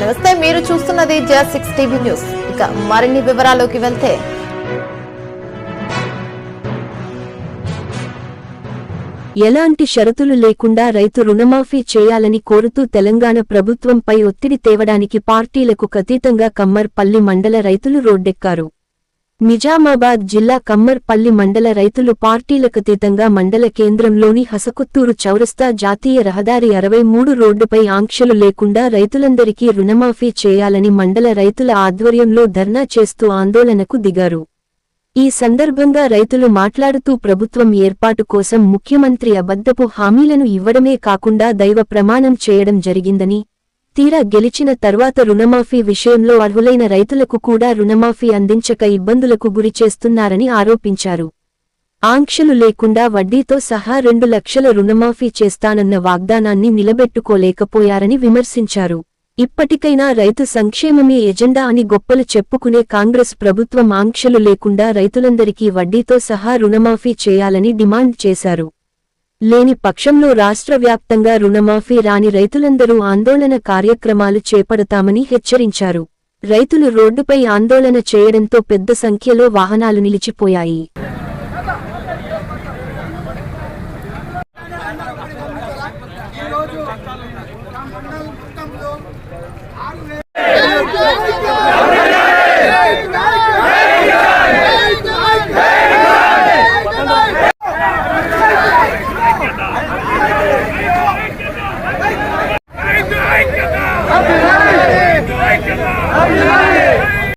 నమస్తే మీరు చూస్తున్నది జా సిక్స్ టీవీ న్యూస్. ఇక మరిన్ని వివరాల్లోకి వెళ్తే. ఎలాంటి షరతులు లేకుండా రైతు రుణమాఫీ చేయాలని కోరుతూ తెలంగాణ ప్రభుత్వంపై ఒత్తిడి తేవడానికి పార్టీలకు అతీతంగా కమ్మర్పల్లి మండల రైతులు రోడ్డెక్కారు. నిజామాబాద్ జిల్లా కమ్మర్పల్లి మండల రైతులు పార్టీలకతీతంగా మండల కేంద్రంలోని హసకుత్తూరు చౌరస్తా జాతీయ రహదారి అరవై మూడు రోడ్డుపై ఆంక్షలు లేకుండా రైతులందరికీ రుణమాఫీ చేయాలని మండల రైతుల ఆధ్వర్యంలో ధర్నా చేస్తూ ఆందోళనకు దిగారు. ఈ సందర్భంగా రైతులు మాట్లాడుతూ ప్రభుత్వం ఏర్పాటు కోసం ముఖ్యమంత్రి అబద్ధపు హామీలను ఇవ్వడమే కాకుండా దైవ ప్రమాణం చేయడం జరిగిందని తీరా గెలిచిన తర్వాత రుణమాఫీ విషయంలో అర్హులైన రైతులకు కూడా రుణమాఫీ అందించక ఇబ్బందులకు గురి చేస్తున్నారని ఆరోపించారు. ఆంక్షలు లేకుండా వడ్డీతో సహా రెండు లక్షల రుణమాఫీ చేస్తానన్న వాగ్దానాన్ని నిలబెట్టుకోలేకపోయారని విమర్శించారు. ఇప్పటికైనా రైతు సంక్షేమమే ఎజెండా అని గొప్పలు చెప్పుకునే కాంగ్రెస్ ప్రభుత్వం ఆంక్షలు లేకుండా రైతులందరికీ వడ్డీతో సహా రుణమాఫీ చేయాలని డిమాండ్ చేశారు. లేని పక్షంలో రాష్ట్ర వ్యాప్తంగా రుణమాఫీ రాని రైతులందరూ ఆందోళన కార్యక్రమాలు చేపడతామని హెచ్చరించారు. రైతులు రోడ్డుపై ఆందోళన చేయడంతో పెద్ద సంఖ్యలో వాహనాలు నిలిచిపోయాయి. أيوة.